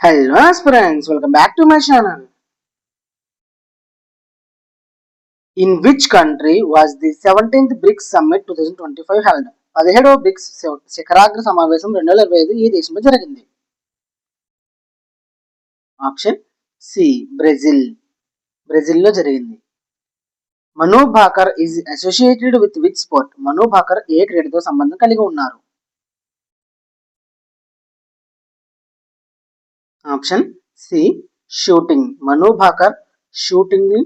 Hello friends welcome back to my channel in which country was the seventeenth BRICS summit two thousand twenty five held పదిహేడవ BRICS శిఖరాగ్ర సమావేశం రెండు వేల ఇరవై ఐదు ఈ దేశంలో జరిగింది. ఆప్షన్ సి బ్రెజిల్ బ్రెజిల్లో జరిగింది. Manu Bhaker is associated with which sport Manu Bhaker ఏ క్రీడతో సంబంధం కలిగి ఉన్నారు? Option C shooting. Manu Bhaker షూటింగ్ని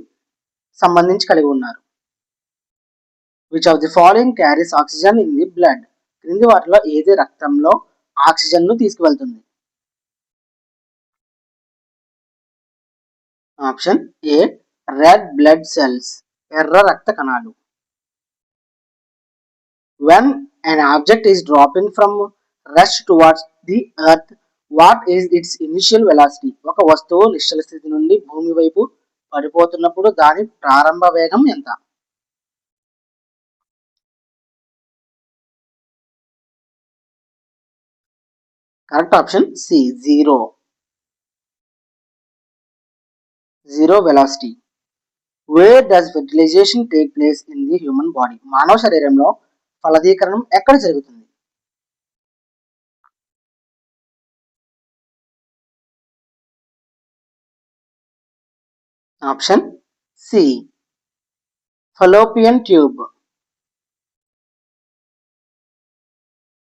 సంబంధించి కలిగి ఉన్నారు. Which of the following carries oxygen in the blood క్రింది వాటిలో ఏది రక్తంలో ఆక్సిజన్ను తీసుకువెళ్తుంది? Option A red blood cells ఎర్ర రక్త కణాలు. When an object is dropping from rest towards the earth what is its initial velocity ఒక వస్తువు నిశ్చల స్థితి నుండి భూమి వైపు పడిపోతున్నప్పుడు దాని ప్రారంభ వేగం ఎంత? Correct option C zero zero velocity where does fertilization take place in the human body మానవ శరీరంలో ఫలదీకరణం ఎక్కడ జరుగుతుంది? Option C. Fallopian tube.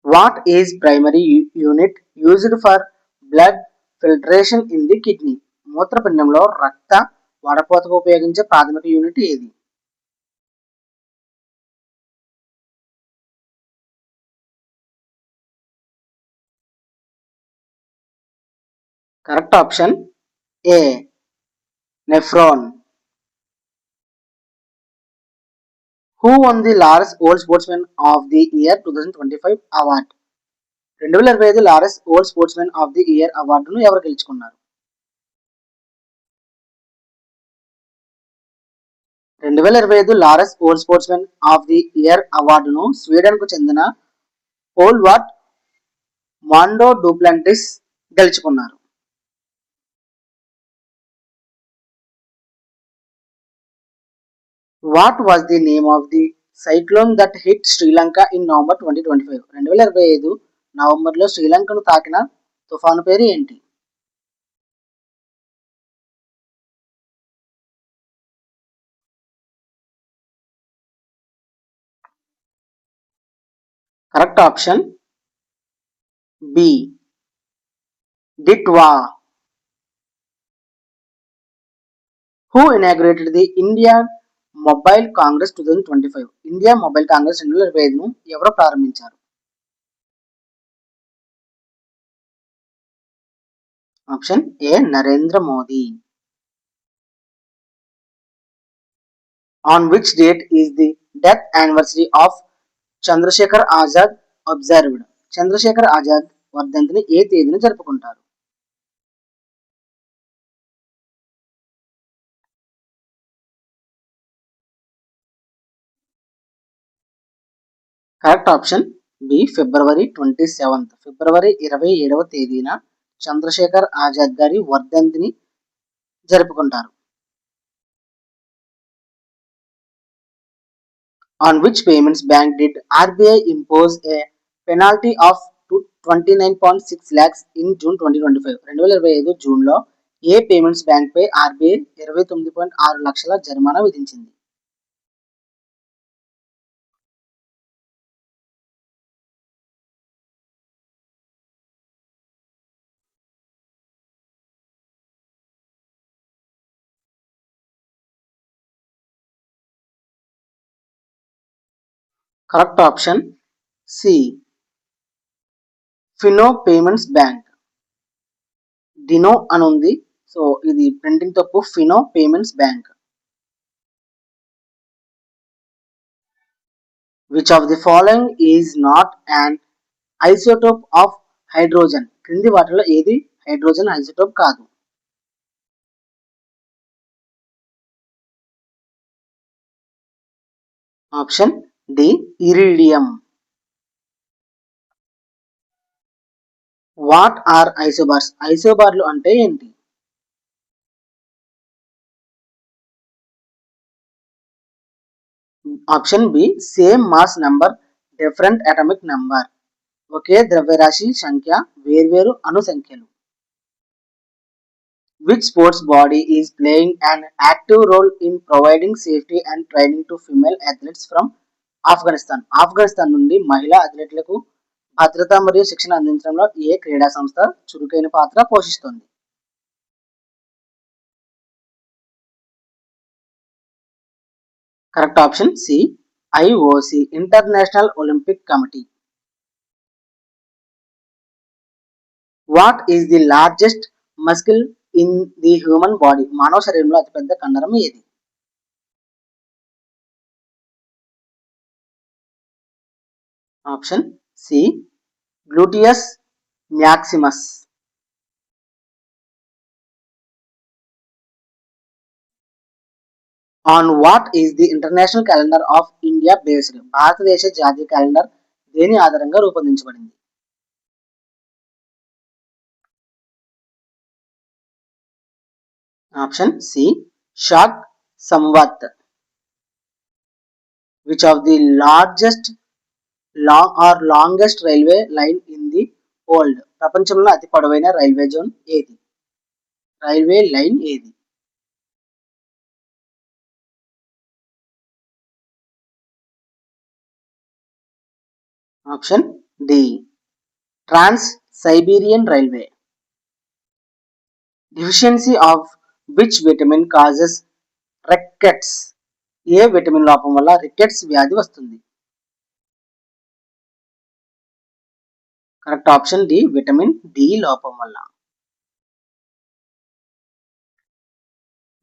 What is primary unit used for blood filtration in the kidney? మూత్రపిండంలో రక్త వడపోతకు ఉపయోగించే ప్రాథమిక యూనిట్ ఏది? Correct option A. Nephron who won the Laureus world sportsman of the year two thousand twenty five award రెండు వేల ఇరవై ఐదు Laureus world sportsmen of the year అవార్డును ఎవరు గెలుచుకున్నారు? రెండు వేల ఇరవై ఐదు Laureus world sportsmen of the year అవార్డును స్వీడన్కు చెందిన పోల్ వాట్ మాండో డూప్లాంటిస్ గెలుచుకున్నారు. What was the name of the cyclone that hit Sri Lanka in November twenty twenty five రెండు వేల ఇరవై ఐదు నవంబర్లో శ్రీలంకను తాకిన తుఫాను పేరు ఏంటి? Correct option B Ditwah who inaugurated the India Mobile Congress two thousand twenty five India Mobile Congress రెండు వేల ఇరవై ఐదును ఎవరు ప్రారంభించారు? Option A Narendra Modi. On which date is the death anniversary of Chandrashekhar Azad observed Chandrashekhar Azad వర్ధంతిని ఏ తేదీన జరుపుకుంటారు? Correct option B February twenty seventh ఫిబ్రవరి ఇరవై ఏడవ తేదీన చంద్రశేఖర్ ఆజాద్ గారి వర్ధంతిని జరుపుకుంటారు. On which payments bank did RBI impose a penalty of twenty nine point six lakhs in June twenty twenty five రెండు వేల ఇరవై ఐదు జూన్లో ఏ పేమెంట్స్ బ్యాంక్పై ఆర్బీఐ ఇరవై తొమ్మిది పాయింట్ ఆరు లక్షల జరిమానా విధించింది? Correct option C Fino Payments Bank Dino అని ఉంది సో ఇది ప్రింటింగ్ తప్పు. Fino Payments Bank which of the following is not and isotope of hydrogen క్రింది వాటిలో ఏది హైడ్రోజన్ ఐసోటోప్ కాదు. Option D iridium. What are isobars? ఐసోబార్లు అంటే ఏంటి? Option B same mass number different atomic number. ఒకే ద్రవ్యరాశి సంఖ్య వేర్వేరు అణు సంఖ్యలు which sports body is playing and active role in providing safety and training to female athletes from Afghanistan. Afghanistan నుండి మహిళా అథ్లెట్లకు భద్రత మరియు శిక్షణ అందించడంలో ఏ క్రీడా సంస్థ చురుకైన పాత్ర పోషిస్తుంది? Correct option C IOC International Olympic Committee. What is the largest muscle in the human body? మానవ శరీరంలో అతిపెద్ద కండరం ఏది? Option C. Gluteus maximus. On what is the international calendar of India based భారతదేశ జాతీయ క్యాలెండర్ దేని ఆధారంగా రూపొందించబడింది? Option C. Shak Samvat. Which of the largest long or longest railway line in the world. ప్రపంచంలో అతి పొడవైన రైల్వే జోన్ ఏది? Railway line ఏది? Option D. Trans Siberian railway. Deficiency of which vitamin causes rickets? A vitamin లోపం వల్ల rickets వ్యాధి వస్తుంది? Correct option D vitamin D లోపం వల్ల.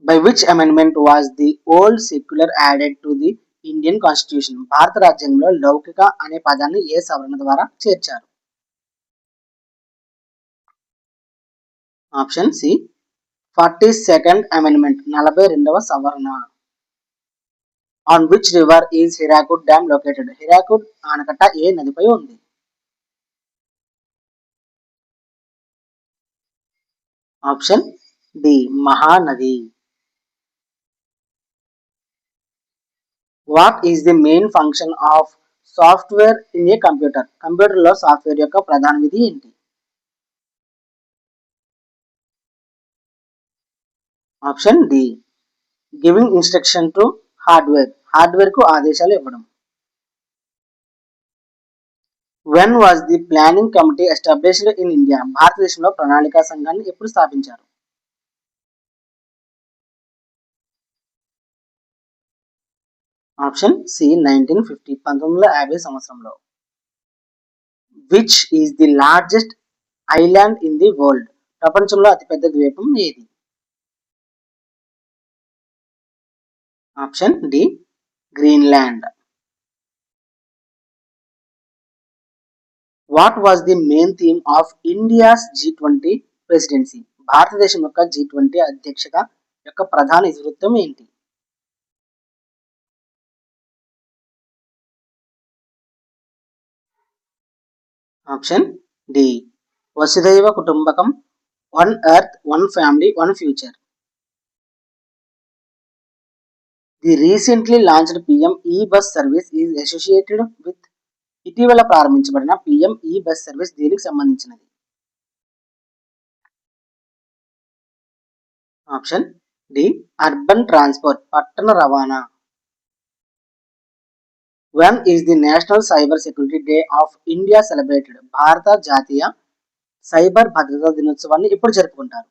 By which amendment was the word secular added to the Indian constitution భారత రాజ్యాంగంలో లౌకిక అనే పదాన్ని ఏ సవరణ ద్వారా చేర్చారు? Option C forty second amendment నలభై రెండవ సవరణ. On which river is Hirakud dam located Hirakud ఆనకట్ట ఏ నదిపై ఉంది? Option D Mahanadi. What is the main function of software in a computer కంప్యూటర్లో సాఫ్ట్వేర్ యొక్క ప్రధాన విధి ఏంటి? Option D giving instruction to hardware హార్డ్వేర్కు ఆదేశాలు ఇవ్వడం. When was the planning committee established in India భారతదేశంలో ప్రణాళికా సంఘాన్ని ఎప్పుడు స్థాపించారు? ఆప్షన్ సి నైన్టీన్ ఫిఫ్టీ పంతొమ్మిది వందల యాభై సంవత్సరంలో. Which is the largest island in the world ప్రపంచంలో అతిపెద్ద ద్వీపం ఏది? Option D Greenland what was the main theme of India's G twenty presidency భారతదేశం యొక్క జీ ట్వంటీ అధ్యక్షత యొక్క ప్రధాన ఇతివృత్తం ఏంటి? Option D వసుదైవ కుటుంబకం one earth one family one future the recently launched PM e bus service is associated with ఇటీవల ప్రారంభించబడిన PM e bus service దీనికి సంబంధించినది? ఆప్షన్ డి అర్బన్ ట్రాన్స్పోర్ట్ పట్టణ రవాణా. When is the national cyber security day of India celebrated భారత జాతీయ cyber భద్రతా దినోత్సవాన్ని ఎప్పుడు జరుపుకుంటారు?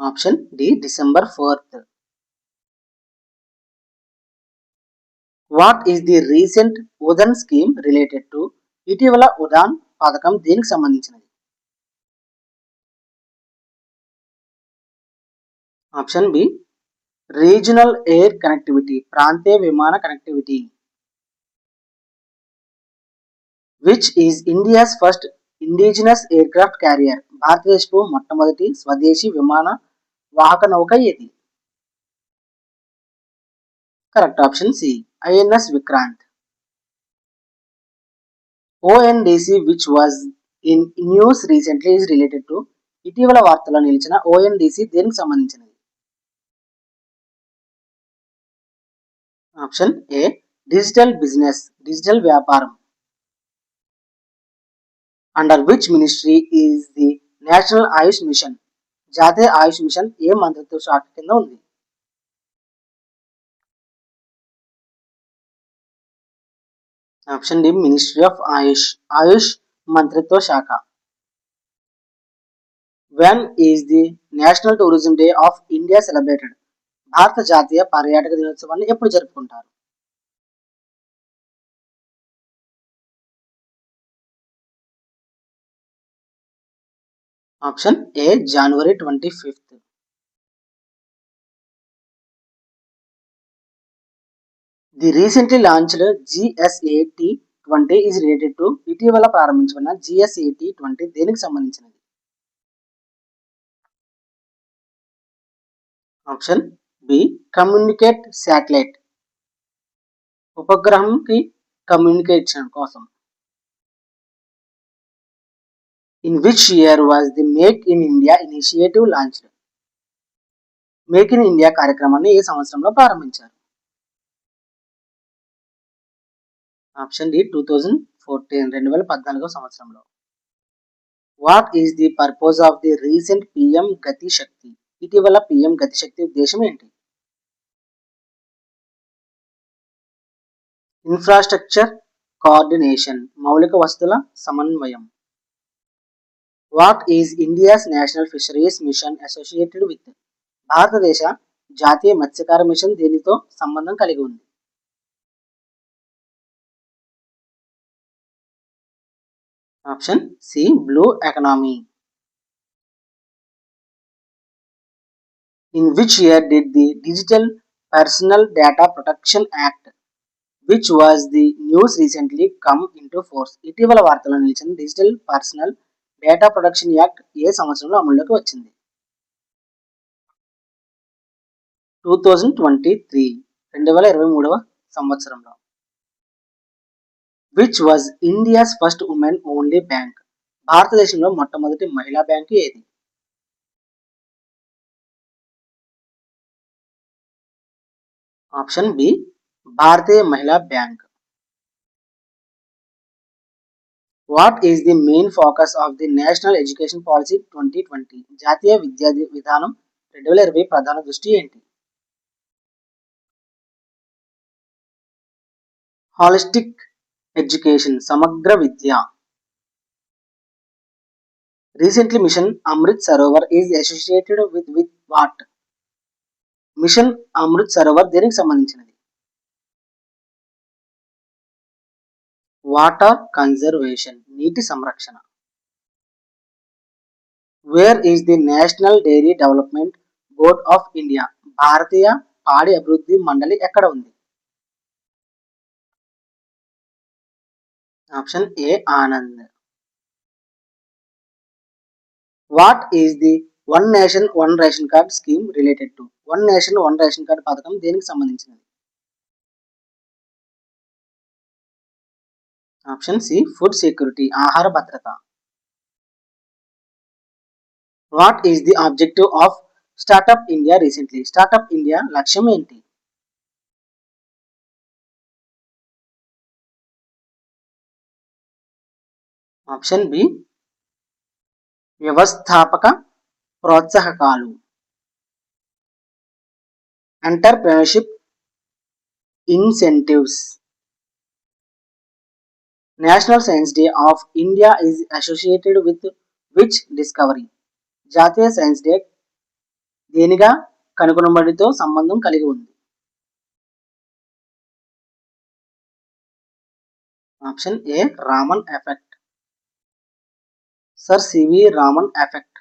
Option D December fourth. What is the recent Udan scheme related to ఇటీవల ఉదాన్ పథకం దేనికి సంబంధించినది? Option B regional air connectivity ప్రాంతీయ విమాన connectivity which is India's first indigenous aircraft carrier భారతదేశపు మొట్టమొదటి స్వదేశీ విమాన వాహక నౌక ఏది? Correct option C INS Vikrant. ONDC which was in news recently is related to ఇటీవల వార్తల్లో నిలిచిన ఓఎన్డీసీ దేనికి సంబంధించినది? Option A digital business digital వ్యాపారం. Under which ministry is the national Ayush mission జాతీయ ఆయుష్ మిషన్ ఏ మంత్రిత్వ శాఖ కింద ఉంది? Option D ministry of Ayush Ayush మంత్రిత్వ శాఖ. When is the national tourism day of India celebrated భారత జాతీయ పర్యాటక దినోత్సవాన్ని ఎప్పుడు జరుపుకుంటారు? Option A January twenty fifth the recently launched GSAT twenty is related to ఇటీవల ప్రారంభించబడిన జిఎస్ఏటి ట్వంటీ దేనికి సంబంధించినది? ఆప్షన్ బి కమ్యూనికేట్ శాటిలైట్ ఉపగ్రహంకి కమ్యూనికేషన్ కోసం. In which year was the make in India initiative launched make in India కార్యక్రమాన్ని ఏ సంవత్సరంలో ప్రారంభించారు? Option D two thousand fourteen రెండు వేల పద్నాలుగో సంవత్సరంలో. What is the purpose of the recent PM Gati Shakti ఇటీవల పిఎం గతి శక్తి ఉద్దేశం ఏంటి? ఇన్ఫ్రాస్ట్రక్చర్ కోఆర్డినేషన్ మౌలిక వస్తుల సమన్వయం. What is India's national fisheries mission associated with భారతదేశ జాతీయ మత్స్యకార మిషన్ దీనితో సంబంధం కలిగి ఉంది? Option C blue economy. In which year did the digital personal data protection act which was the news recently come into force. ఇటీవల వార్తల్లో నిలిచిన digital personal data protection act ఏ సంవత్సరంలో అమల్లోకి వచ్చింది? టూ థౌజండ్ ట్వంటీ త్రీ రెండు వేల ఇరవై మూడవ సంవత్సరంలో. Which was India's first women only bank భారతదేశంలో మొట్టమొదటి మహిళా బ్యాంకు ఏది? Option B Bharatiya Mahila bank what is the main focus of the national education policy twenty twenty జాతీయ విద్యా విధానం రెండు వేల ఇరవై ప్రధాన దృష్టి ఏంటి? హాలిస్టిక్ ఎడ్యుకేషన్ సమగ్ర విద్య. Recently mission Amrit Sarovar is associated with with what mission Amrit Sarovar దేనికి సంబంధించినది? వాటర్ కన్జర్వేషన్ నీటి సంరక్షణ. Where is the national dairy development board of India భారతీయ పాడి అభివృద్ధి మండలి ఎక్కడ ఉంది? Option A Anand. What is the one nation one ration card scheme related to one nation one ration card పథకం దేనికి సంబంధించినది? ఆప్షన్ సి ఫుడ్ సెక్యూరిటీ ఆహార భద్రత. What is the objective of startup India recently startup India లక్ష్యం ఏంటి? Option B వ్యవస్థాపక ప్రోత్సాహకాలు. Entrepreneurship incentives national science day of India is associated with which discovery జాతీయ సైన్స్ డే దేనిగా కనుగొనబడితో సంబంధం కలిగి ఉంది? Option A Raman effect sir C V Raman effect.